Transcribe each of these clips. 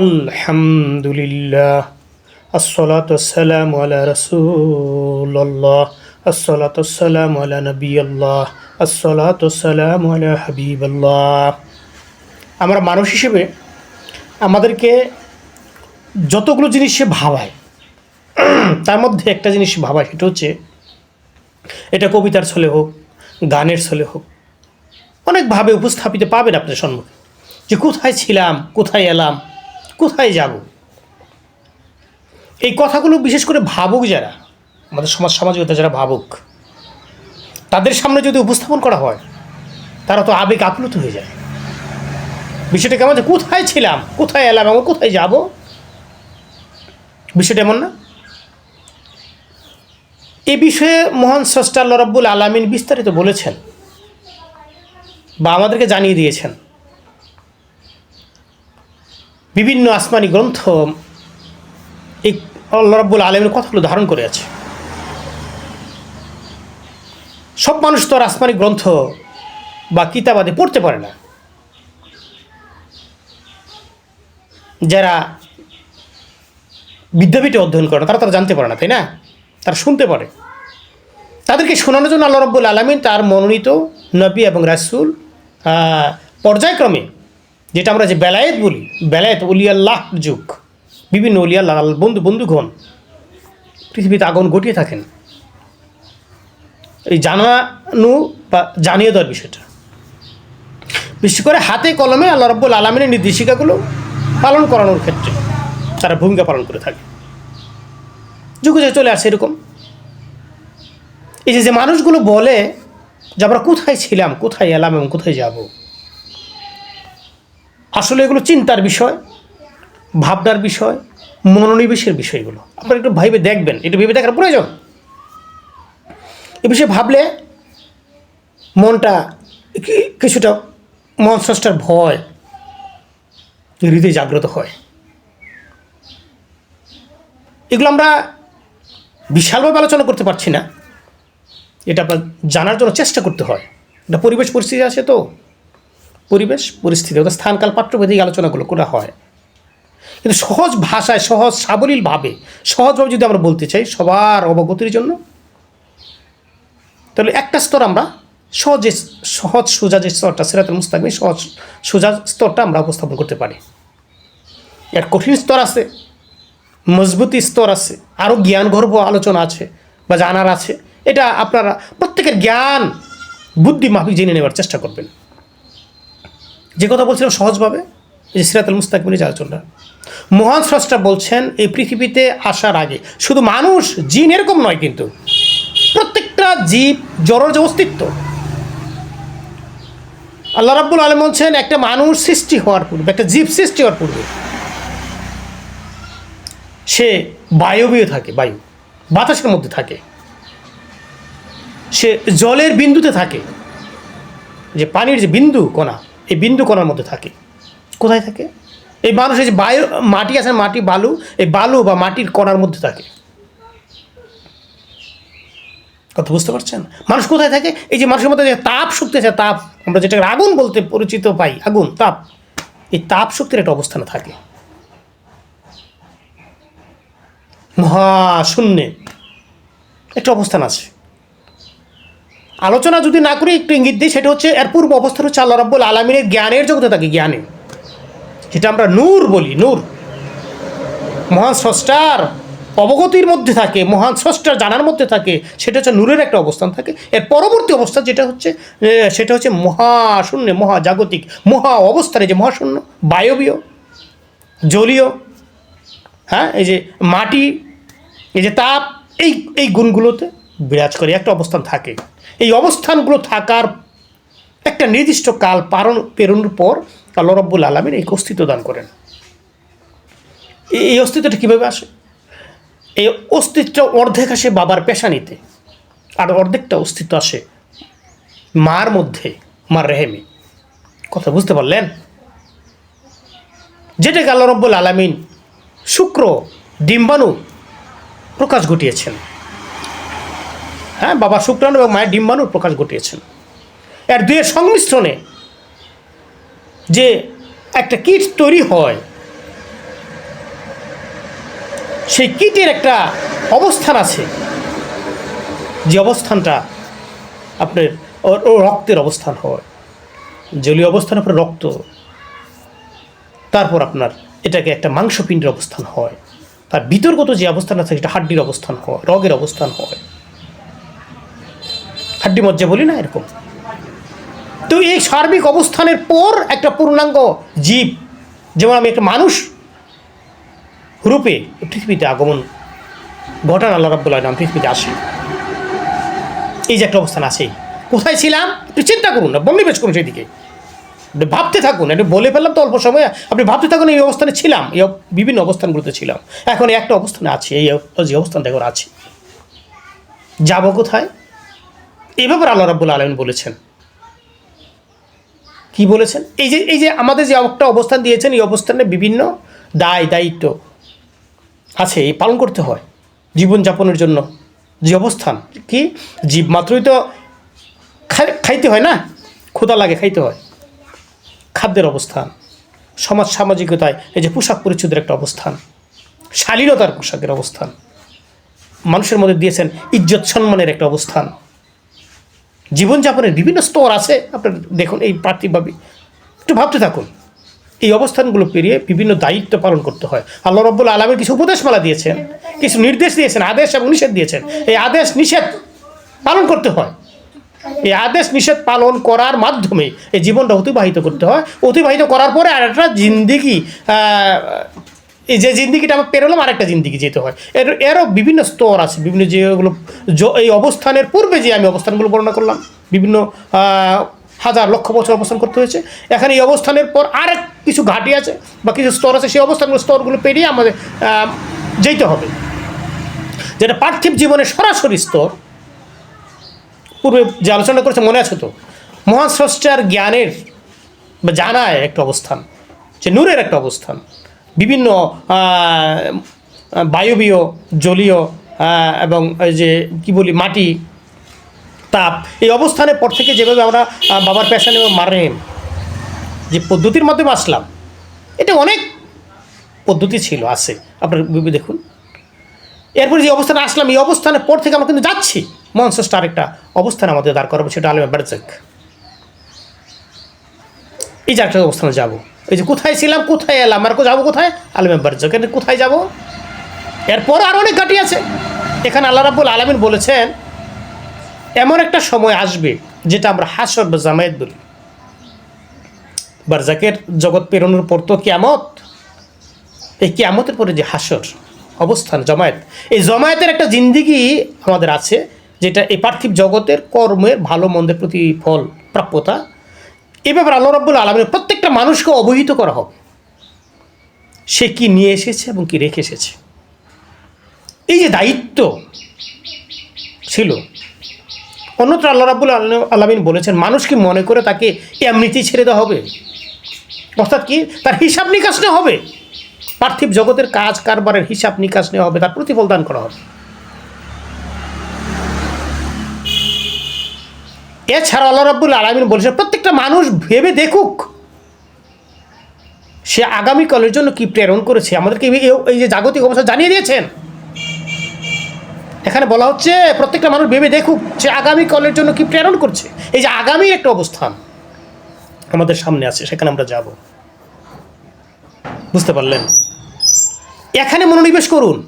আলহামদুলিল্লাহ আসসালাতাম আলা রসুল্লাহ আসসালাতাম আলা নবীল্লাহ আসসালাতাম আলা হাবিবাল্লাহ। আমরা মানুষ হিসেবে আমাদেরকে যতগুলো জিনিস সে ভাবায়, তার মধ্যে একটা জিনিস ভাবায়, সেটা হচ্ছে এটা কবিতার ছলে হোক, গানের ছলে হোক অনেকভাবে উপস্থাপিত পাবেন আপনার সম্মুখে। যে কোথায় ছিলাম, কোথায় এলাম কোথায় যাব? এই কথাগুলো বিশেষ করে ভাবুক যারা, আমাদের সমাজ সামাজিকতা যারা ভাবুক, তাদের সামনে যদি উপস্থাপন করা হয়, তারা তো আবেগ আপ্লুত হয়ে যায়। বিষয়টা কেমন যে কোথায় ছিলাম, কোথায় এলাম, এবং কোথায় যাব? বিষয়টা এমন না। এ বিষয়ে মহান স্রষ্টা আল্লাহ আলমিন বিস্তারিত বলেছেন বা আমাদেরকে জানিয়ে দিয়েছেন। বিভিন্ন আসমানি গ্রন্থ এই আল্লাহ রব্বুল আলমের কথাগুলো ধারণ করে আছে। সব মানুষ তো আর আসমানি গ্রন্থ বা কিতাবাদে পড়তে পারে না। যারা বিদ্যাপীঠে অধ্যয়ন করে তারা তারা জানতে পারে না, তাই না? তারা শুনতে পারে। তাদেরকে শোনানোর জন্য আল্লাহ রব্বুল আলমিন তার মনোনীত নবী এবং রাসুল পর্যায়ক্রমে যেটা আমরা যে বেলায়েত বলি, বেলায়েত উলিয়াল্লাহ যুগ। বিভিন্ন আল্লাহর বন্ধু বন্ধুগণ, পৃথিবীতে আগুন ঘটিয়ে থাকেন। এই জানানো বা জানিয়ে দেওয়ার বিষয়টা। বিশেষ করে হাতে কলমে আল্লাহ রব্বুল আলমিনের নির্দেশিকাগুলো পালন করানোর ক্ষেত্রে তারা ভূমিকা পালন করে থাকে। যুগে যুগে চলে আসে এরকম। এই যে যে মানুষগুলো বলে যে আমরা কোথায় ছিলাম, কোথায় এলাম এবং কোথায় যাব আসলে এগুলো চিন্তার বিষয়, ভাবনার বিষয়, মনোনিবেশের বিষয়গুলো। আপনারা একটু ভাইবে দেখবেন, একটু ভেবে দেখার প্রয়োজন। এ বিষয়ে ভাবলে মনটা কিছুটা মন স্রষ্টার ভয়, হৃদয় জাগ্রত হয়। এগুলো আমরা বিশালভাবে আলোচনা করতে পারছি না। এটা আপনার জানার জন্য চেষ্টা করতে হয়। এটা পরিবেশ পরিস্থিতি আছে তো। পরিবেশ, পরিস্থিতি অর্থাৎ স্থানকাল পাত্রভেদিক আলোচনাগুলো করা হয়। কিন্তু সহজ ভাষায়, সহজ সাবলীলভাবে, সহজভাবে যদি আমরা বলতে চাই, সবার অবগতির জন্য, তাহলে একটা স্তর আমরা সহজে, সহজ সোজা যে স্তরটা, সেরাতুল মুস্তাকিম, সহজ সোজা স্তরটা আমরা উপস্থাপন করতে পারি। এর কঠিন স্তর আছে, মজবুতি স্তর আছে আরও জ্ঞানগর্ভ আলোচনা আছে বা জানার আছে। এটা আপনারা প্রত্যেকের জ্ঞান বুদ্ধি মাফিক জেনে নেওয়ার চেষ্টা করবেন। যে কথা বলছিলাম সহজভাবে যে সিরাতুল মুস্তাকমিনের যে আলোচনা মহান স্রষ্টা বলছেন, এই পৃথিবীতে আসার আগে, শুধু মানুষ, জিন এরকম নয় কিন্তু, প্রত্যেকটা জীব জড়র যে অস্তিত্ব। আল্লাহ রাব্বুল আলম বলছেন, একটা মানুষ সৃষ্টি হওয়ার পূর্বে, একটা জীব সৃষ্টি হওয়ার পূর্বে, সে বায়বীয় থাকে, বায়ু, বাতাসের মধ্যে থাকে। সে জলের বিন্দুতে থাকে। যে পানির যে বিন্দু, কণা এই বিন্দু কণার মধ্যে থাকে। কোথায় থাকে? এই মানুষের যে বায়ু, মাটি আছে মাটি বালু, এই বালু বা মাটির কণার মধ্যে থাকে। কথা বুঝতে পারছেন? মানুষ কোথায় থাকে? এই যে মানুষের মধ্যে যে তাপ শক্তি আছে, তাপ, আমরা যেটাকে আগুন বলতে পরিচিত পাই, আগুন, তাপ, এই তাপ শক্তির একটা অবস্থানে থাকে। মহাশূন্যে একটা অবস্থান আছে। আলোচনা যদি না করি, একটু ইঙ্গিত দিই, সেটা হচ্ছে এর পূর্ব অবস্থান হচ্ছে আল্লাহ রব্বুল আলমিনের জ্ঞানের জগতে থাকে জ্ঞানে। যেটা আমরা নূর বলি, নূর। মহান স্রষ্টার অবগতির মধ্যে থাকে, মহান স্রষ্টার জানার মধ্যে থাকে, সেটা হচ্ছে নূরের একটা অবস্থান থাকে। এর পরবর্তী অবস্থান যেটা হচ্ছে সেটা হচ্ছে মহাশূন্য, মহাজাগতিক, মহা অবস্থানে যে মহাশূন্য, বায়বীয়, জলীয় হ্যাঁ এই যে মাটি, এই যে তাপ, এই এই গুণগুলোতে বিরাজ করে একটা অবস্থান থাকে। এই অবস্থানগুলো থাকার একটা নির্দিষ্ট কাল পারণ পেরোনোর পর আল্লাহ রব্বুল আলমিন এই অস্তিত্ব দান করেন। এই- এই অস্তিত্বটা কীভাবে আসে? এই অস্তিত্ব অর্ধেক আসে বাবার পেশানিতে আর অর্ধেকটা অস্তিত্ব আসে মার মধ্যে, মার রেহেমে। কথা বুঝতে পারলেন? যেটাকে আল্লাহ রব্বুল আলমিন শুক্র ডিম্বাণু প্রকাশ ঘটিয়েছেন। হ্যাঁ বাবা শুক্রাণু এবং মায়ের ডিম্বাণুর প্রকাশ ঘটিয়েছেন। এর দুয়ের সংমিশ্রণে যে একটা কিট তৈরি হয়, সেই কিটের একটা অবস্থান আছে। যে অবস্থানটা আপনার ও রক্তের অবস্থান হয়, জলীয় অবস্থান আপনার রক্ত। তারপর আপনার এটাকে একটা মাংসপিণ্ডের অবস্থান হয়। তার বিতর্গত যে অবস্থান আছে, সেটা হাড্ডির অবস্থান হয়, রগের অবস্থান হয়। হাড্ডি মজ্জা বলি না এরকম। তো এই সার্বিক অবস্থানের পর একটা পূর্ণাঙ্গ জীব, যেমন আমি একটা মানুষ রূপে পৃথিবীতে আগমন ঘটান আল্লাহ রাব্বুল আলম পৃথিবীতে আসে। এই যে একটা অবস্থান আছে। কোথায় ছিলাম? একটু চিন্তা করুন না বন্নিবেশ করুন সেদিকে। আপনি ভাবতে থাকুন, একটু বলে ফেললাম তো অল্প সময়। আপনি ভাবতে থাকুন এই অবস্থানে ছিলাম, এই বিভিন্ন অবস্থানগুলোতে ছিলাম। এখন একটা অবস্থানে আছে, এই অবস্থান দেখুন, আছে। যাব কোথায়? ব্যাপারে আল্লাহ রাব্বুল আলমিন বলেছেন। কি বলেছেন? এই যে এই যে আমাদের যে একটা অবস্থান দিয়েছেন, এই অবস্থানে বিভিন্ন দায়, দায়িত্ব আছে, এই পালন করতে হয় জীবনযাপনের জন্য। যে অবস্থান, কি? জীব, মাত্রই তো খাইতে হয় না? ক্ষুধা লাগে, খাইতে হয়। খাদ্যের অবস্থান, সমাজ সামাজিকতায়, এই যে পোশাক পরিচ্ছদের একটা অবস্থান, শালীনতার পোশাকের অবস্থান। মানুষের মধ্যে দিয়েছেন ইজ্জত সম্মানের একটা অবস্থান। জীবনযাপনের বিভিন্ন স্তর আছে। আপনার দেখুন, এই পার্থিবভাবে একটু ভাবতে থাকুন। এই অবস্থানগুলো পেরিয়ে বিভিন্ন দায়িত্ব পালন করতে হয়। আল্লাহ রব্বুল আলমের কিছু উপদেশমালা দিয়েছেন, কিছু নির্দেশ দিয়েছেন, আদেশ এবং নিষেধ দিয়েছেন। এই আদেশ, নিষেধ পালন করতে হয়। এই আদেশ, নিষেধ পালন করার মাধ্যমে এই জীবনটা অতিবাহিত করতে হয়। অতিবাহিত করার পরে আর একটা জিন্দিগি এই যে জিন্দিগিটা আমরা পেরোলাম, আরেকটা জিন্দিগি যেতে হয়। এর, এরও বিভিন্ন স্তর আছে, বিভিন্ন যেগুলো এই অবস্থানের পূর্বে যে আমি অবস্থানগুলো বর্ণনা করলাম, বিভিন্ন হাজার লক্ষ বছর অবস্থান করতে হয়েছে। এখানে এই অবস্থানের পর আরেক কিছু ঘাটি আছে, বা কিছু স্তর আছে, সেই অবস্থানগুলো স্তরগুলো পেরিয়ে আমাদের যেতে হবে। যেটা পার্থিব জীবনের সরাসরি স্তর, পূর্বে যে আলোচনা করেছে মনে আছে তো? মহান স্রষ্টার জ্ঞানের বা জানায় একটা অবস্থান, যে নূরের একটা অবস্থান। বিভিন্ন বায়বীয়, জলীয় এবং যে, কি বলি, মাটি, তাপ, এই অবস্থানের পর থেকে যেভাবে আমরা বাবার প্যাশন এবং মারেন যে পদ্ধতির মাধ্যমে আসলাম, এটা অনেক পদ্ধতি ছিল, আছে। আপনার দেখুন। এরপরে যে অবস্থানে আসলাম, এই অবস্থানের পর থেকে আমরা কিন্তু যাচ্ছি। মনসেসটা একটা অবস্থান আমাদের দাঁড় করাবো, সেটা আলমে বারজাক এই যে একটা অবস্থানে যাব। এই যে কোথায় ছিলাম, কোথায় এলাম, আর যাব কোথায়? আলমে এখানে কোথায় যাব? এরপর আর অনেক ঘাটি আছে। এখানে আল্লাহ রাব্বুল আলমিন বলেছেন, এমন একটা সময় আসবে যেটা আমরা হাসর বা জামায়াত বলি। বারজাকের জগৎ পেরোনোর পর তো কিয়ামত। এই কিয়ামতের পরে যে হাসর, অবস্থান, জমায়েত। এই জমায়েতের একটা জিন্দিগি আমাদের আছে, যেটা এই পার্থিব জগতের কর্মের ভালো মন্দের প্রতিফল প্রাপ্যতা এ ব্যাপারে আল্লাহ রাব্বুল আলমের প্রত্যেকটা মানুষকে অবহিত করা হবে সে কি নিয়ে এসেছে এবং কি রেখে এসেছে? এই যে দায়িত্ব ছিল, অন্যত্র আল্লাহ রাব্বুল আলমিন বলেছেন, মানুষ কি মনে করে তাকে এমনিতেই ছেড়ে দেওয়া হবে? অর্থাৎ কি তার হিসাব নিকাশ নেওয়া হবে? পার্থিব জগতের কাজ কারবারের হিসাব নিকাশ নেওয়া হবে, তার প্রতিফল দান করা হবে। এছাড়া আল্লাহ রাব্বুল আলমিন বলেছেন, প্রত্যেকটা মানুষ ভেবে দেখুক সে আগামীকালের জন্য কি প্রেরণ করেছে। আমাদেরকে এই- যে জাগতিক অবস্থা জানিয়ে দিয়েছেন। এখানে বলা হচ্ছে, প্রত্যেকটা মানুষ ভেবে দেখুক সে আগামীকালের জন্য কি প্রেরণ করছে। এই যে আগামীর একটা অবস্থান আমাদের সামনে আছে, সেখানে আমরা যাব। বুঝতে পারলেন? এখানে মনোনিবেশ করুন।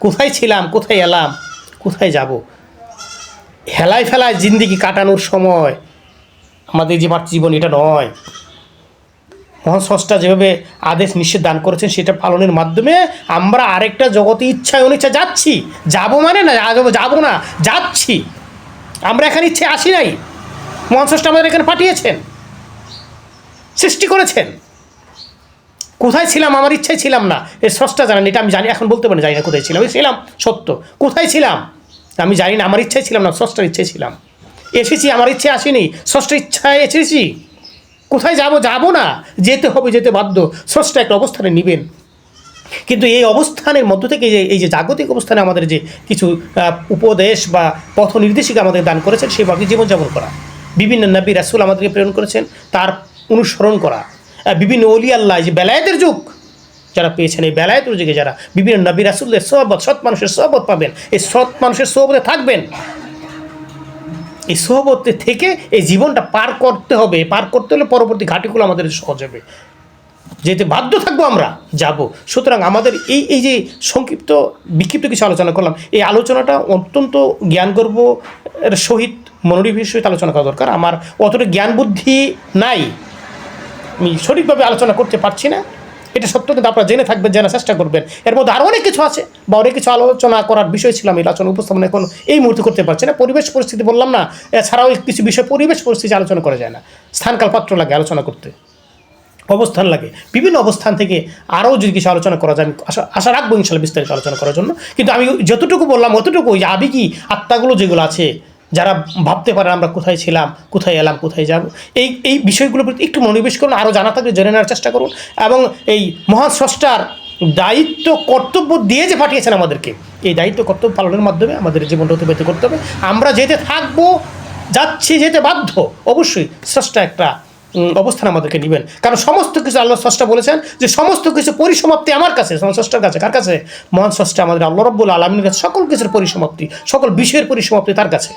কোথায় ছিলাম, কোথায় এলাম, কোথায় যাব? হেলায় ফেলায় জিন্দিগি কাটানোর সময় আমাদের যে জীবন এটা নয়। মহান যেভাবে আদেশ নিষেধ দান করেছেন, সেটা পালনের মাধ্যমে আমরা আরেকটা জগতে ইচ্ছায় অনিচ্ছা যাচ্ছি। যাব মানে না, যাব না, যাচ্ছি। আমরা এখানে ইচ্ছে আসি নাই। মহান আমাদের এখানে পাঠিয়েছেন। সৃষ্টি করেছেন। কোথায় ছিলাম? আমার ইচ্ছায় ছিলাম না। এর স্রষ্টা জানেন, এটা আমি জানি, এখন বলতে পারি জানি না কোথায় ছিলাম। ছিলাম সত্য। কোথায় ছিলাম? আমি জানি না, আমার ইচ্ছায় ছিলাম না, স্রষ্টার ইচ্ছায় ছিলাম। এসেছি, আমার ইচ্ছে আসেনি ষষ্ঠ ইচ্ছায় এসেছি। কোথায় যাব যাব না, যেতে হবে, যেতে বাধ্য ষষ্ঠ একটা অবস্থানে নেবেন। কিন্তু এই অবস্থানের মধ্য থেকে যে, এই যে জাগতিক অবস্থানে আমাদের যে কিছু উপদেশ বা পথ নির্দেশিকা আমাদের দান করেছেন সেভাবে জীবনযাপন করা। বিভিন্ন নবী, রাসুল আমাদেরকে প্রেরণ করেছেন, তার অনুসরণ করা। বিভিন্ন অলি আল্লাহ যে বেলায়েতের যুগ যারা পেয়েছেন এই বেলায় রুজিকে যারা বিভিন্ন নবী রাসুল্লের সোহবত সৎ মানুষের সোহবত পাবেন, এই সৎ মানুষের সোহবতে থাকবেন। এই সোহবতে থেকে এই জীবনটা পার করতে হবে। পার করতে হলে পরবর্তী ঘাটিগুলো আমাদের সহজ হবে। যেতে বাধ্য থাকব আমরা, যাব। সুতরাং আমাদের এই এই যে সংক্ষিপ্ত, বিক্ষিপ্ত কিছু আলোচনা করলাম, এই আলোচনাটা অত্যন্ত জ্ঞানগর্ব এর সহিত মনোনিবেশ সহিত আলোচনা করা দরকার। আমার অতটা জ্ঞান বুদ্ধি নাই। আমি সঠিকভাবে আলোচনা করতে পারছি না। এটা সত্য কিন্তু আপনারা জেনে থাকবেন, জানার চেষ্টা করবেন। এর মধ্যে আরও অনেক কিছু আছে, বা অনেক কিছু আলোচনা করার বিষয় ছিল, আমি আলোচনা উপস্থাপন এখন এই মুহূর্তে করতে পারছি না। পরিবেশ পরিস্থিতি বললাম না, এছাড়াও কিছু বিষয় পরিবেশ পরিস্থিতি আলোচনা করা যায় না। স্থানকাল পাত্র লাগে আলোচনা করতে, অবস্থান লাগে। বিভিন্ন অবস্থান থেকে আরও যদি কিছু আলোচনা করা যায়, আমি আশা আশা রাখব ইনশাল্লাহ বিস্তারিত আলোচনা করার জন্য। কিন্তু আমি যতটুকু বললাম, অতটুকু ওই আবেগী আত্মাগুলো যেগুলো আছে যারা ভাবতে পারে আমরা কোথায় ছিলাম, কোথায় এলাম, কোথায় যাব, এই এই বিষয়গুলোর প্রতি একটু মনোনিবেশ করুন, আরও জানা থাকলে জেনে নেওয়ার চেষ্টা করুন এবং এই মহান স্রষ্টার দায়িত্ব, কর্তব্য দিয়ে যে পাঠিয়েছেন আমাদেরকে, এই দায়িত্ব, কর্তব্য পালনের মাধ্যমে আমাদের জীবনটা অতিবাহিত করতে হবে। আমরা যেতে থাকব, যাচ্ছি, যেতে বাধ্য, অবশ্যই স্রষ্টা একটা অবস্থান আমাদেরকে নেবেন। কারণ সমস্ত কিছু আল্লাহ স্রষ্টা বলেছেন যে সমস্ত কিছু পরিসমাপ্তি আমার কাছে স্রষ্টার কাছে, কার কাছে? মহান স্রষ্টা আমাদের আল্লাহ রব্বুল আলমীর কাছে, সকল কিছুর পরিসমাপ্তি, সকল বিষয়ের পরিসমাপ্তি তার কাছে।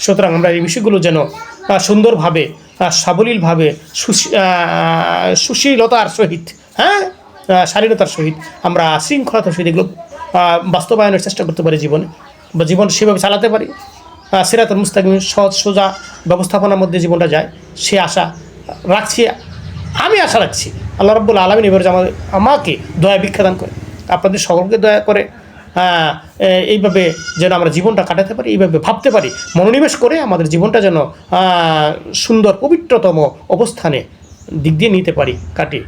সুতরাং আমরা এই বিষয়গুলো যেন সুন্দরভাবে সাবলীলভাবে সুশী- সুশীলতার সহিত হ্যাঁ? শালীনতার সহিত আমরা শৃঙ্খলতার সহিত এগুলো বাস্তবায়নের চেষ্টা করতে পারি জীবনে বা জীবন সেভাবে চালাতে পারি। সিরাতুল মুস্তাকিম সহজ, সোজা ব্যবস্থাপনার মধ্যে জীবনটা যায়। সে আশা রাখছি, আমি আশা রাখছি, আল্লাহ রব্বুল আলমিন এবার আমাকে দয়া ভিক্ষাদান করে। আপনাদের সকলকে দয়া করে এইভাবে যেন আমরা জীবনটা কাটাতে পারি, এইভাবে ভাবতে পারি, মনোনিবেশ করে আমাদের জীবনটা যেন সুন্দর, পবিত্রতম অবস্থানে দিক দিয়ে নিতে পারি, কাটিয়ে।